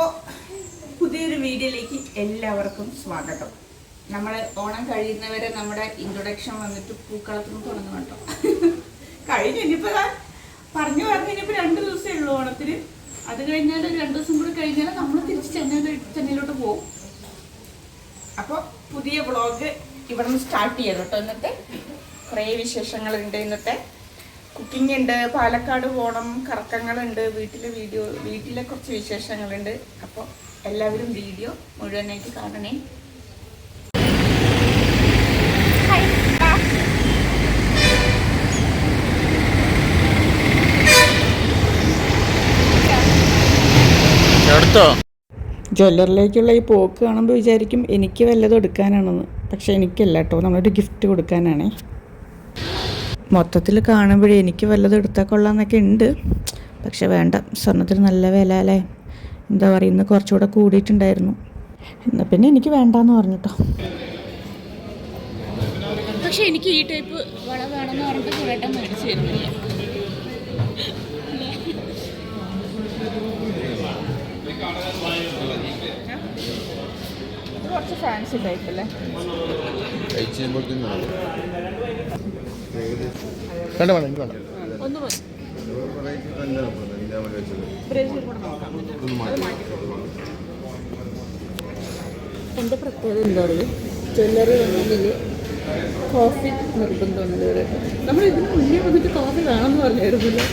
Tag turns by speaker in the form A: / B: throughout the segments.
A: അപ്പോൾ പുതിയൊരു വീഡിയോയിലേക്ക് എല്ലാവർക്കും സ്വാഗതം. നമ്മൾ ഓണം കഴിയുന്നവരെ നമ്മുടെ ഇൻട്രൊഡക്ഷൻ വന്നിട്ട് പൂക്കളത്തിൽ നിന്ന് തുടങ്ങും കേട്ടോ. കഴിഞ്ഞു ഇനിയിപ്പോൾ പറഞ്ഞു പറഞ്ഞു ഇനിയിപ്പോൾ രണ്ട് ദിവസമേ ഉള്ളൂ ഓണത്തിന്. അത് കഴിഞ്ഞാൽ രണ്ട് ദിവസം കൂടി കഴിഞ്ഞാൽ നമ്മൾ തിരിച്ച് ചെന്നൈ ചെന്നൈയിലോട്ട് പോകും അപ്പോൾ പുതിയ വ്ളോഗ് ഇവിടെ നിന്ന് സ്റ്റാർട്ട് ചെയ്യാം കേട്ടോ ഇന്നത്തെ. കുറേ വിശേഷങ്ങളുണ്ട് ഇന്നത്തെ. കുക്കിംഗ് ഉണ്ട് പാലക്കാട് പോകണം കറക്കങ്ങളുണ്ട് വീട്ടിലെ വീഡിയോ വീട്ടിലെ കുറച്ച് വിശേഷങ്ങളുണ്ട്. അപ്പോൾ എല്ലാവരും വീഡിയോ മുഴുവനായിട്ട് കാണണേ.
B: എടുത്തോ
A: ജ്വല്ലറിലേക്കുള്ള ഈ പോക്ക് കാണുമ്പോൾ വിചാരിക്കും എനിക്ക് വല്ലതും എടുക്കാനാണെന്ന്. പക്ഷെ എനിക്കല്ല കേട്ടോ നമ്മളൊരു ഗിഫ്റ്റ് കൊടുക്കാനാണേ. മൊത്തത്തിൽ കാണുമ്പോഴേ എനിക്ക് വല്ലതും എടുത്താൽ കൊള്ളാമെന്നൊക്കെ ഉണ്ട്. പക്ഷെ വേണ്ട സ്വർണത്തിന് നല്ല വില അല്ലേ? എന്താ പറയുക ഇന്ന് കുറച്ചുകൂടെ കൂടിയിട്ടുണ്ടായിരുന്നു. എന്നാൽ പിന്നെ എനിക്ക് വേണ്ടാന്ന് പറഞ്ഞിട്ടോ. പക്ഷെ എനിക്ക് ഈ ടൈപ്പ് വള വേണമെന്ന് പറഞ്ഞിട്ട് കുറേട്ടം മേടിച്ചു തരുന്നില്ല കുറച്ച് ഫാൻസി ടൈപ്പ് അല്ലേ?
B: വേണ്ട വേണ്ട എനിക്ക് വേണ്ട.
A: എന്റെ പ്രത്യേകത എന്താ പറയുക ജ്വല്ലറി വന്നതിൽ കോഫി നിർബന്ധമാണ് ഇതുവരെ നമ്മൾ ഇതിന് മുന്നേ വന്നിട്ട് കോഫി വേണമെന്ന് പറഞ്ഞായിരുന്നല്ലോ.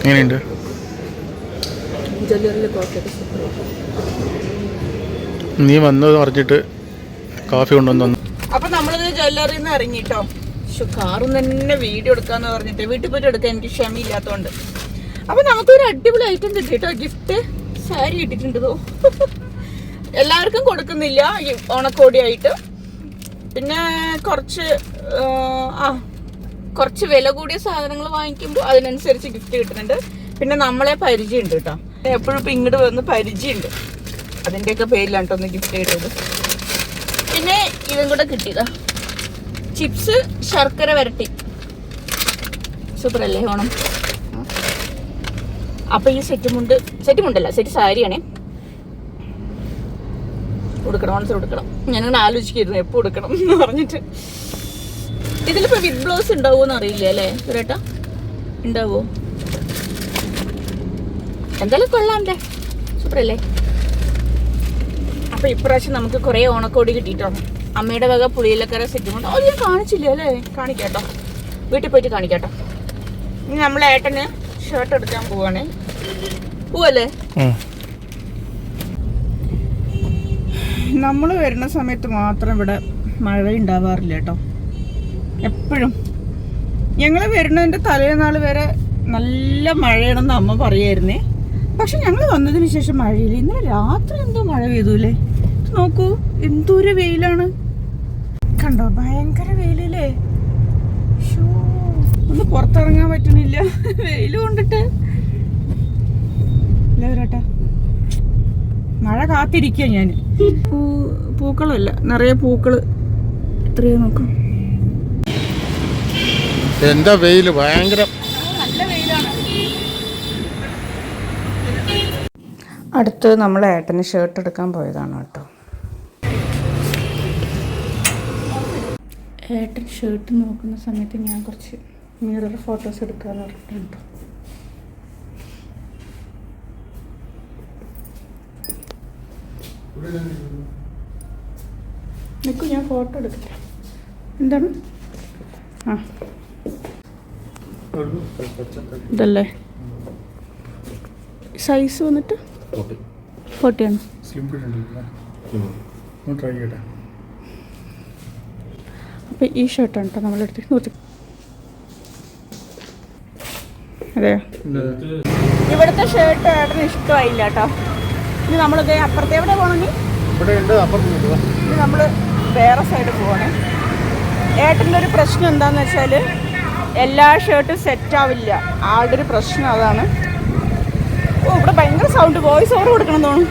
B: എങ്ങനെയുണ്ട്?
A: ജ്വല്ലറിയിൽ കോഫി സൂപ്പർ
B: നീ വന്നത് പറഞ്ഞിട്ട് കാഫി കൊണ്ടുവന്നു
A: അപ്പൊ നമ്മളിത് ജ്വല്ലറിയിൽ നിന്ന് ഇറങ്ങിട്ടോ? പക്ഷെ കാറും തന്നെ വീഡിയോ എടുക്കാന്ന് പറഞ്ഞിട്ട് വീട്ടിൽ പോയിട്ട് എടുക്കാൻ എനിക്ക് ക്ഷമയില്ലാത്തോണ്ട്. അപ്പൊ നമുക്കൊരു അടിപൊളി ഐറ്റം കിട്ടിട്ടോ ഗിഫ്റ്റ് സാരി കിട്ടിയിട്ടുണ്ട് എല്ലാവർക്കും കൊടുക്കുന്നില്ല ഈ ഓണക്കോടിയായിട്ട് പിന്നെ കുറച്ച് ആ, ആ കുറച്ച് വില കൂടിയ സാധനങ്ങൾ വാങ്ങിക്കുമ്പോൾ അതിനനുസരിച്ച് ഗിഫ്റ്റ് കിട്ടുന്നുണ്ട്. പിന്നെ നമ്മളെ പരിചയമുണ്ട് കേട്ടോ. എപ്പോഴും ഇപ്പം ഇങ്ങോട്ട് വന്ന് പരിചയമുണ്ട്. അതിന്റെയൊക്കെ പേരിലാണ് കേട്ടോ ഒന്ന് ഗിഫ്റ്റ് ചെയ്തത് പിന്നെ ഇതും കൂടെ കിട്ടിയതാ. ചിപ്സ് ശർക്കര വരട്ടി. സൂപ്പർ അല്ലേ ഓണം? അപ്പൊ ഈ സെറ്റ് മുണ്ട് സെറ്റ് മുണ്ടല്ല സെറ്റ് സാരിയാണേ. കൊടുക്കണം ഓണത്തിന് കൊടുക്കണം. ഞാനിങ്ങനെ ആലോചിക്കായിരുന്നു എപ്പോ കൊടുക്കണം എന്ന് പറഞ്ഞിട്ട്. ഇതിലിപ്പോ വിത്ത് ബ്ലൗസ് ഉണ്ടാവുമെന്ന് അറിയില്ല അല്ലേ ചേട്ടാ ഉണ്ടാവോ? എന്തായാലും കൊള്ളാം അല്ലേ? സൂപ്പർ അല്ലേ അപ്പൊ ഇപ്രാവശ്യം നമുക്ക് കുറെ ഓണക്കോടി കിട്ടിട്ടോ. അമ്മയുടെ വക പുളിയിലക്കര സെറ്റും കൊണ്ട് അത് ഞാൻ കാണിച്ചില്ല അല്ലേ? കാണിക്കാട്ടോ. വീട്ടിൽ പോയിട്ട് കാണിക്കാട്ടോ. ഇനി നമ്മളെ ഏട്ടന് ഷർട്ട് എടുക്കാൻ പോവാണേ. പോവല്ലേ? നമ്മൾ വരുന്ന സമയത്ത് മാത്രം ഇവിടെ മഴ ഉണ്ടാവാറില്ല കേട്ടോ. എപ്പോഴും. ഞങ്ങൾ വരുന്നതിന്റെ തലേനാൾ വരെ നല്ല മഴയാണെന്ന് അമ്മ പറയായിരുന്നേ. പക്ഷെ ഞങ്ങൾ വന്നതിന് ശേഷം മഴയില്ല. ഇന്നലെ രാത്രി എന്തോ മഴ പെയ്തുല്ലേ ഇത് നോക്കൂ എന്തോരം വെയിലാണ്. കണ്ടോ ഭയങ്കര വെയിലല്ലേ? ഒന്ന് പുറത്തിറങ്ങാൻ പറ്റുന്നില്ല വെയിൽ കൊണ്ടിട്ട്. അല്ലേ മഴ കാത്തിരിക്കുക ഞാൻ പൂ പൂക്കളല്ല നിറയെ പൂക്കൾ. എത്രയോ നോക്കാം.
B: എന്താ വെയിൽ? ഭയങ്കര
A: നല്ല വെയിലാണ് അടുത്ത് നമ്മൾ ഏട്ടന് ഷർട്ട് എടുക്കാൻ പോയതാണ് കേട്ടോ. ഏട്ടൻ ഷർട്ട് നോക്കുന്ന സമയത്ത് ഞാൻ കുറച്ച് മിറർ ഫോട്ടോസ് എടുക്കാന്ന് പറഞ്ഞിട്ടുണ്ട്. നിൽക്കൂ ഞാൻ ഫോട്ടോ എടുക്കട്ടെ. എന്താണ്? ആ. ഇതല്ലേ? സൈസ് വന്നിട്ട്? ഫോർട്ടിയാണ്.
B: ട്രൈ ചെയ്യട്ടെ.
A: അപ്പോൾ ഈ ഷർട്ടാണ് കേട്ടോ നമ്മളെടുത്ത് നോക്കി അതെ ഇവിടുത്തെ ഷർട്ട് ഏട്ടന് ഇഷ്ടമായില്ല കേട്ടോ ഇനി നമ്മളിത് അപ്പുറത്തെ എവിടെ പോകണമെങ്കിൽ
B: ഇവിടെ ഉണ്ട് അപ്പുറത്ത് നിൽക്കുക
A: ഇനി നമ്മൾ വേറെ സൈഡ് പോകണേ ഏട്ടന്റെ ഒരു പ്രശ്നം എന്താണെന്ന് വെച്ചാൽ എല്ലാ ഷർട്ടും സെറ്റ് ആവില്ല. ആളുടെ ഒരു പ്രശ്നം അതാണ്. ഓ ഇവിടെ ഭയങ്കര സൗണ്ട് വോയിസ് ഓവർ കൊടുക്കണം തോന്നുന്നു.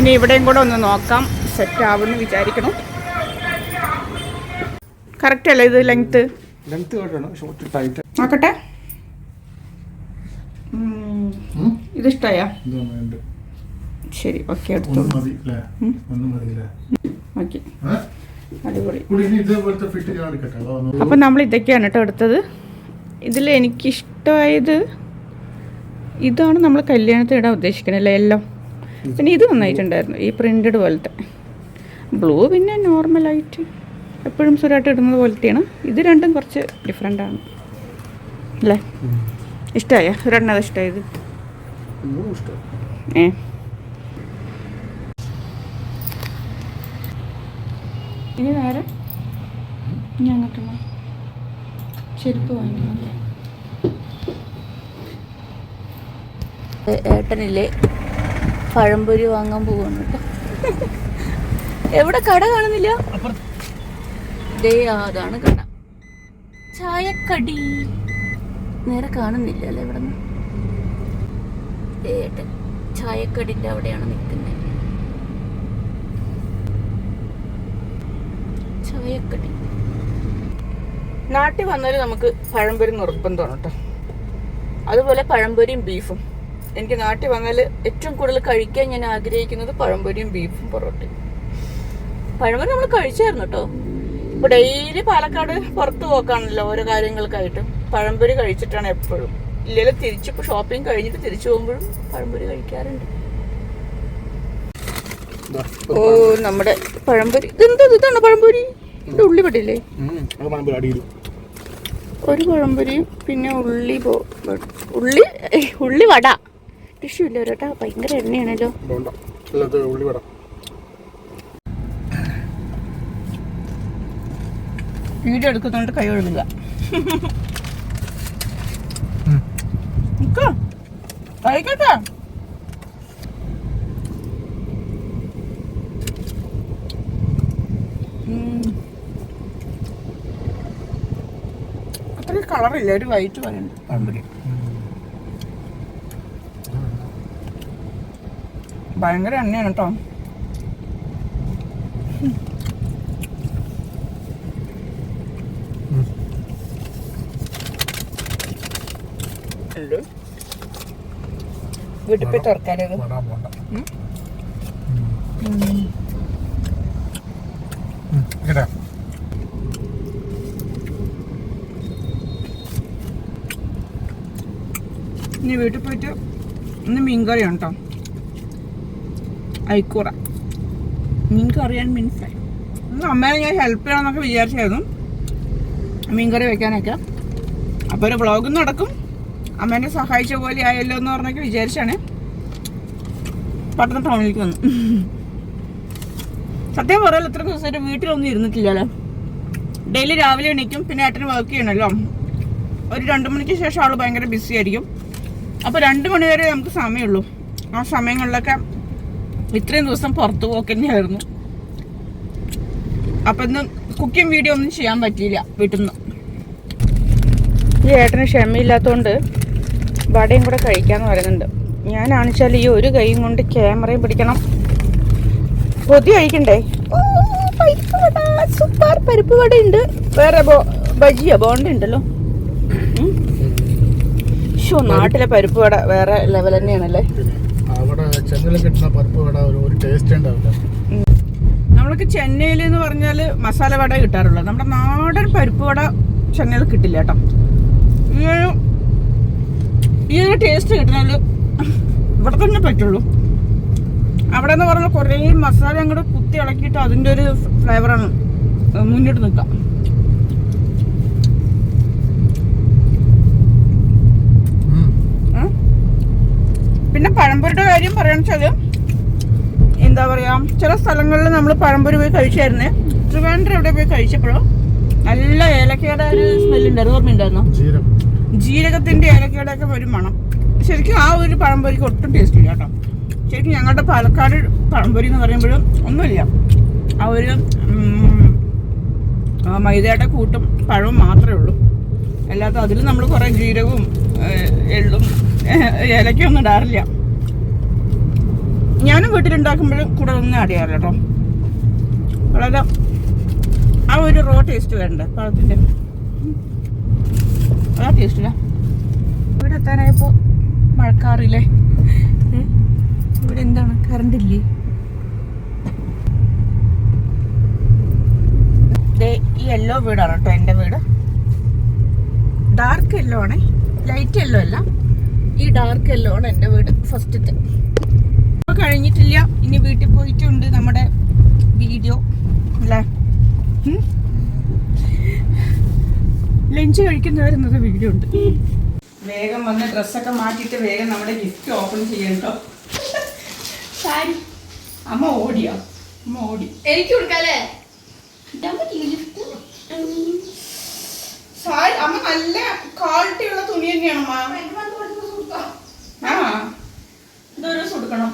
A: ഇനി ഇവിടെയും കൂടെ ഒന്ന് നോക്കാം സെറ്റ് ആവുമെന്ന് വിചാരിക്കണം കറക്റ്റ് അല്ലേ ഇത്
B: ലെങ്ത് ലെങ്ത് ഷോർട്ട് ടൈറ്റ്
A: നോക്കട്ടെ. ഇത്
B: ഇഷ്ടയാ
A: ശരി ഓക്കെ എടുത്തു ഓക്കെ അടിപൊളി. അപ്പം നമ്മൾ ഇതൊക്കെയാണ് കേട്ടോ എടുത്തത്. ഇതിൽ എനിക്കിഷ്ടമായത് ഇതാണ് നമ്മൾ കല്യാണത്തിന് ഇടാൻ ഉദ്ദേശിക്കണല്ലേ എല്ലാം പിന്നെ ഇത് നന്നായിട്ടുണ്ടായിരുന്നു ഈ പ്രിന്റഡ് പോലത്തെ. ബ്ലൂ പിന്നെ നോർമലായിട്ട് എപ്പോഴും സുരായിട്ട് ഇടുന്നത് പോലത്തെയാണ്. ഇത് രണ്ടും കുറച്ച് ഡിഫറെന്റ് ആണ്. അല്ലേ? ഇഷ്ടമായ ഒരെണ്ണത് ഇഷ്ടമായത് ഏ. ഇനി നേരെ ഞാൻ അങ്ങോട്ട് ചെരുപ്പ് വാങ്ങിക്കണല്ലേ ഏട്ടനില്ലേ? പഴംപൊരി വാങ്ങാൻ കേട്ടോ എവിടെ കട കാണുന്നില്ല? ദേ അതാണ് കട. ചായക്കടി. നേരെ കാണുന്നില്ല അല്ലേ ഇവിടെ ഏട്ടൻ ചായക്കടിന്റെ അവിടെയാണ് നിൽക്കുന്നത്. ചായക്കടി. നാട്ടിൽ വന്നാൽ നമുക്ക് പഴംപൊരി നിർബന്ധമാണ് കേട്ടോ. അതുപോലെ പഴംപൊരിയും ബീഫും. എനിക്ക് നാട്ടിൽ വന്നാൽ ഏറ്റവും കൂടുതൽ കഴിക്കാൻ ഞാൻ ആഗ്രഹിക്കുന്നത് പഴംപൊരിയും ബീഫും പൊറോട്ടയും. പഴംപൊരി നമ്മൾ കഴിച്ചായിരുന്നു കേട്ടോ. ഇപ്പൊ ഡെയിലി പാലക്കാട് പുറത്ത് പോക്കാണല്ലോ ഓരോ കാര്യങ്ങൾക്കായിട്ട്. പഴംപൊരി കഴിച്ചിട്ടാണ് എപ്പോഴും. ഇല്ലെങ്കിൽ തിരിച്ചിപ്പോ ഷോപ്പിംഗ് കഴിഞ്ഞിട്ട് തിരിച്ചു പോകുമ്പോഴും പഴംപൊരി കഴിക്കാറുണ്ട്. ഓ നമ്മുടെ പഴംപൊരി. ഇതെന്താ ഇതാണ് പഴംപൊരി? ഇത്
B: പണമ്പ് അടിയിൽ.
A: ഒരു പഴംപൊരിയും പിന്നെ ഉള്ളി പോ ഉള്ളി ഉള്ളി വട. ടിഷ്യൂ ഇല്ല കേട്ടോ. ഭയങ്കര എണ്ണയാണല്ലോ.
B: ഉള്ളിവട
A: വീഡിയോ എടുക്കുന്നുണ്ട് കൈ ഒഴുകുക. കഴിക്കട്ടെ? അത്ര കളറില്ല. ഒരു വൈറ്റ് പറയുന്നുണ്ട് ഭയങ്കര എണ്ണയാണ് കേട്ടോ. വീട്ടിൽ പോയി തുറക്കാനത്?
B: കേട്ടാ
A: ഇനി വീട്ടിൽ പോയിട്ട് ഇന്ന് മീൻകറിയാണ് കേട്ടോ. അയക്കൂറ മീൻകറി ആൻഡ് മീൻ ഫ്രൈ. അമ്മേനെ ഞാൻ ഹെൽപ്പ് ചെയ്യണമെന്നൊക്കെ വിചാരിച്ചായിരുന്നു. മീൻകറി വെക്കാനൊക്കെ. അപ്പോൾ ഒരു ബ്ലോഗ് നടക്കും. അമ്മേനെ സഹായിച്ച പോലെ ആയല്ലോ എന്ന് പറഞ്ഞൊക്കെ വിചാരിച്ചാണ്. പെട്ടെന്ന് ടൗണിലേക്ക് വന്നു. സത്യം പറയാലോ ഇത്ര ദിവസമായിട്ട് വീട്ടിലൊന്നും ഇരുന്നിട്ടില്ലല്ലോ. ഡെയിലി രാവിലെ എണീക്കും പിന്നെ ഏട്ടന് വർക്ക് ചെയ്യണമല്ലോ ഒരു രണ്ട് മണിക്ക് ശേഷം ആൾ ഭയങ്കര ബിസി ആയിരിക്കും. അപ്പോൾ രണ്ട് മണി വരെ നമുക്ക് സമയമുള്ളൂ. ആ സമയങ്ങളിലൊക്കെ ഇത്രയും ദിവസം പുറത്തു പോക്ക് തന്നെയായിരുന്നു ഇന്ന് കുക്കിംഗ് വീഡിയോ ഒന്നും ചെയ്യാൻ പറ്റിയില്ല വീട്ടിൽ നിന്ന് ഈ ഏട്ടന് ക്ഷമയില്ലാത്തതുകൊണ്ട് വടയും കൂടെ കഴിക്കാന്ന് പറയുന്നുണ്ട്. ഞാനാണെച്ചാൽ ഈ ഒരു കൈയും കൊണ്ട് ക്യാമറയും പിടിക്കണം. പൊതി കഴിക്കണ്ടേ? സൂപ്പർ പരിപ്പ് വട ഉണ്ട് വേറെ ബജിയോ ബോണ്ട ഉണ്ടല്ലോ. ഷോ നാട്ടിലെ പരിപ്പ് വട വേറെ ലെവൽ തന്നെയാണല്ലേ?
B: ചെന്നൈയിൽ കിട്ടുന്ന പരിപ്പ് വട ഒരു ടേസ്റ്റ് ഉണ്ടാവില്ല.
A: നമ്മൾക്ക് ചെന്നൈയിൽ എന്ന് പറഞ്ഞാൽ മസാല വട കിട്ടാറുള്ളത് നമ്മുടെ നാടൻ പരിപ്പ് വട ചെന്നൈയിൽ കിട്ടില്ല കേട്ടോ. ഈ ഒരു ടേസ്റ്റ് കിട്ടണമെങ്കിൽ ഇവിടെ തന്നെ പറ്റുള്ളൂ. അവിടെ എന്ന് പറഞ്ഞാൽ കുറേ മസാല അങ്ങോട്ട് കുത്തി ഇളക്കിയിട്ട് അതിന്റെ ഒരു ഫ്ലേവറാണ് മുന്നിട്ട് നിൽക്കുക. പിന്നെ പഴംപൊരിയുടെ കാര്യം പറയുകയാണെന്ന് വെച്ചാൽ എന്താ പറയാ ചില സ്ഥലങ്ങളിൽ നമ്മൾ പഴംപൊരി പോയി കഴിച്ചായിരുന്നു. ട്രിവാൻഡ്രം എവിടെ പോയി കഴിച്ചപ്പോഴോ? നല്ല ഏലക്കയുടെ ഒരു സ്മെല്ല് ഉണ്ടായിരുന്നു? ഓർമ്മയുണ്ടായിരുന്നു ജീരകത്തിന്റെ ഏലക്കയുടെ ഒക്കെ ഒരു മണം. ശരിക്കും ആ ഒരു പഴംപൊരിക്ക് ഒട്ടും ടേസ്റ്റ് ഇല്ല കേട്ടോ. ശരിക്കും ഞങ്ങളുടെ പാലക്കാട് പഴംപൊരി എന്ന് പറയുമ്പോഴും ഒന്നുമില്ല. ആ ഒരു മൈദയുടെ കൂട്ടും പഴവും മാത്രമേ ഉള്ളൂ. അല്ലാത്ത അതിൽ നമ്മൾ കുറേ ജീരകവും എള്ളും ഏഹ്, ഏലക്കയൊന്നും ഇടാറില്ല. ഞാനും വീട്ടിലുണ്ടാക്കുമ്പോഴും ഒന്നും ആഡ് കേട്ടോ. വളരെ ആ ഒരു റോ ടേസ്റ്റ് വേണ്ട പഴത്തിന്റെ? ആ ടേസ്റ്റില്ല ഇവിടെ എത്താനായപ്പോൾ മഴക്കാറില്ലേ? ഇവിടെ എന്താണ്? കറണ്ട് ഇല്ലേ? ഈ യെല്ലോ വീടാണ് കേട്ടോ എന്റെ വീട്. ഡാർക്ക് യെല്ലോ ആണ്. ലൈറ്റ് യെല്ലോ അല്ല. ഈ ഡാർക്ക് യെല്ലോ ആണ് എന്റെ വീട് ഫസ്റ്റത്തെ ഇപ്പോൾ കഴിഞ്ഞിട്ടില്ല ഇനി വീട്ടിൽ പോയിട്ടുണ്ട് നമ്മുടെ വീഡിയോ അല്ലേ? ലഞ്ച് കഴിക്കുന്നവരുന്നത് വീഡിയോ ഉണ്ട്. വേഗം വന്ന് ഡ്രസ്സൊക്കെ മാറ്റിയിട്ട് വേഗം നമ്മുടെ ഗിഫ്റ്റ് ഓപ്പൺ ചെയ്യണ്ടോ സാരി. അമ്മ ഓടിയോ? അമ്മ ഓടി.
C: എനിക്ക് കൊടുക്കാല്ലേ?
A: സാരി അമ്മ നല്ല ക്വാളിറ്റി ഉള്ള തുണി തന്നെയാണ് അമ്മ ആ. ഇതൊരു കൊടുക്കണം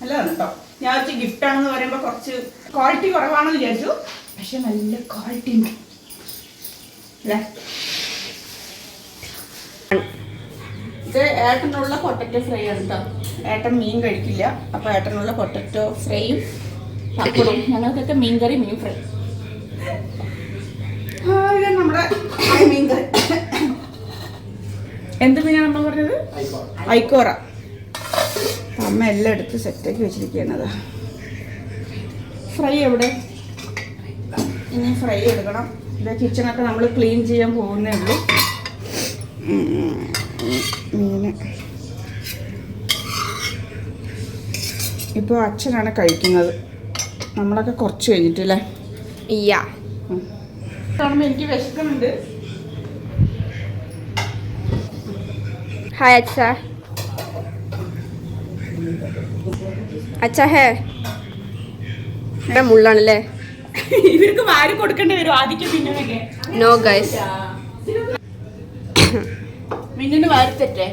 A: നല്ലതാണ് കേട്ടോ ഞാൻ വെച്ച് ഗിഫ്റ്റ് ആണെന്ന് പറയുമ്പോൾ കുറച്ച് ക്വാളിറ്റി കുറവാണെന്ന് വിചാരിച്ചു. പക്ഷെ നല്ല ക്വാളിറ്റി ഉണ്ട്. അല്ലേ? ഇത് ഏട്ടനുള്ള പൊട്ടറ്റോ ഫ്രൈ ആണ് കേട്ടോ ഏട്ടൻ മീൻ കഴിക്കില്ല. അപ്പോൾ ഏട്ടനുള്ള പൊട്ടറ്റോ ഫ്രൈയും പപ്പടും ഞങ്ങൾക്കൊക്കെ മീൻ കറി മീൻ ഫ്രൈ നമ്മുടെ മീൻ കറി എന്ത് മീനാണ് നമ്മൾ പറഞ്ഞത്? ഐക്കോറ. അമ്മ എല്ലാം എടുത്ത് സെറ്റാക്കി വെച്ചിരിക്കുന്നത് ഫ്രൈ എവിടെ? ഇനി ഫ്രൈ എടുക്കണം. ഇത് കിച്ചണൊക്കെ നമ്മൾ ക്ലീൻ ചെയ്യാൻ പോകുന്നേ ഉള്ളൂ. മീന്. ഇപ്പോൾ അച്ഛനാണ് കഴിക്കുന്നത്. നമ്മളൊക്കെ കുറച്ച് കഴിഞ്ഞിട്ടില്ലേ?
C: ഇയ്യ.
A: കാണുമ്പോൾ എനിക്ക് വിശക്കുന്നുണ്ട്.
C: ഹായ് अच्छा അച്ഛ ഹേ ഇവിടെ മുള്ളാണല്ലേ
A: ഇവർക്ക് വാരി കൊടുക്കേണ്ടി വരും. ആദ്യം പിന്നെ
C: നോ ഗൈസ്
A: മിന്നിന് വാരി തെറ്റേ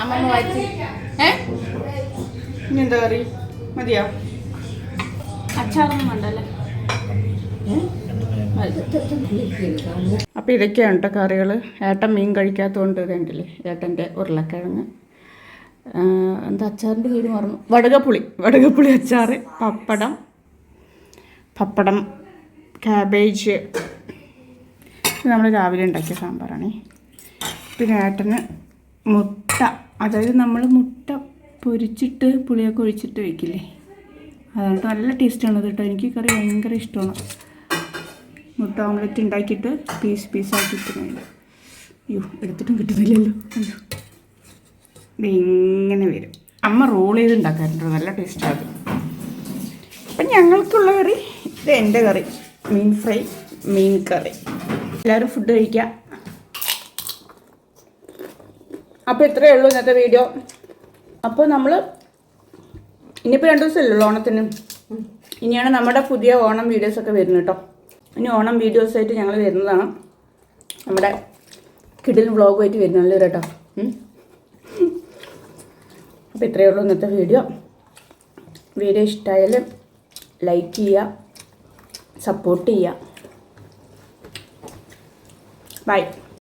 A: അമ്മമ്മ വാരി ഏ? ഇനി എന്താ കറി? മതിയോ? അച്ചാറൊന്നും വേണ്ടല്ലേ? അപ്പോൾ ഇതൊക്കെയാണ് കേട്ടോ കറികൾ. ഏട്ടൻ മീൻ കഴിക്കാത്തതുകൊണ്ട് ഇതുണ്ടല്ലേ ഏട്ടന്റെ ഉരുളക്കിഴങ്ങ്. എന്താ അച്ചാറിന്റെ പേര് മറന്നു. വടകപ്പുളി വടകപ്പുളി അച്ചാറ് പപ്പടം പപ്പടം ക്യാബേജ് നമ്മൾ രാവിലെ ഉണ്ടാക്കിയ സാമ്പാറാണേ. പിന്നെ ഏട്ടന് മുട്ട അതായത് നമ്മൾ മുട്ട പൊരിച്ചിട്ട് പുളിയൊക്കെ ഒഴിച്ചിട്ട് വയ്ക്കില്ലേ അതുകൊണ്ട് നല്ല ടേസ്റ്റാണ് കേട്ടോ. എനിക്ക് കറി ഭയങ്കര ഇഷ്ടമാണ്. മുട്ട ഓംലെറ്റ് ഉണ്ടാക്കിയിട്ട് പീസ് പീസാക്കി വേണ്ട അയ്യോ എടുത്തിട്ടും കിട്ടുന്നില്ലല്ലോ. അയ്യോ. ഇങ്ങനെ വരും. അമ്മ റോൾ ചെയ്ത് ഉണ്ടാക്കാറുണ്ട്. നല്ല ടേസ്റ്റാണ് അപ്പം ഞങ്ങൾക്കുള്ള കറി ഇത് എന്റെ കറി. മീൻ ഫ്രൈ മീൻ കറി. എല്ലാവരും ഫുഡ് കഴിക്കുക. അപ്പോൾ ഇത്രയേ ഉള്ളൂ ഇന്നത്തെ വീഡിയോ അപ്പോൾ നമ്മൾ ഇനിയിപ്പോൾ രണ്ട് ദിവസമല്ലേ ഉള്ളൂ ഓണത്തിന്? ഇനിയാണ് നമ്മുടെ പുതിയ ഓണം വീഡിയോസൊക്കെ വരുന്നത് കേട്ടോ. ഇനി ഓണം വീഡിയോസായിട്ട് ഞങ്ങൾ വരുന്നതാണ്. നമ്മുടെ കിഡിൽ വ്ളോഗുമായിട്ട് വരുന്നുള്ളൂ കേട്ടോ. അപ്പം അപ്പോൾ ഇത്രയേ ഉള്ളൂ ഇന്നത്തെ വീഡിയോ. വീഡിയോ ഇഷ്ടമായാലും ലൈക്ക് ചെയ്യുക സപ്പോർട്ട് ചെയ്യുക ബൈ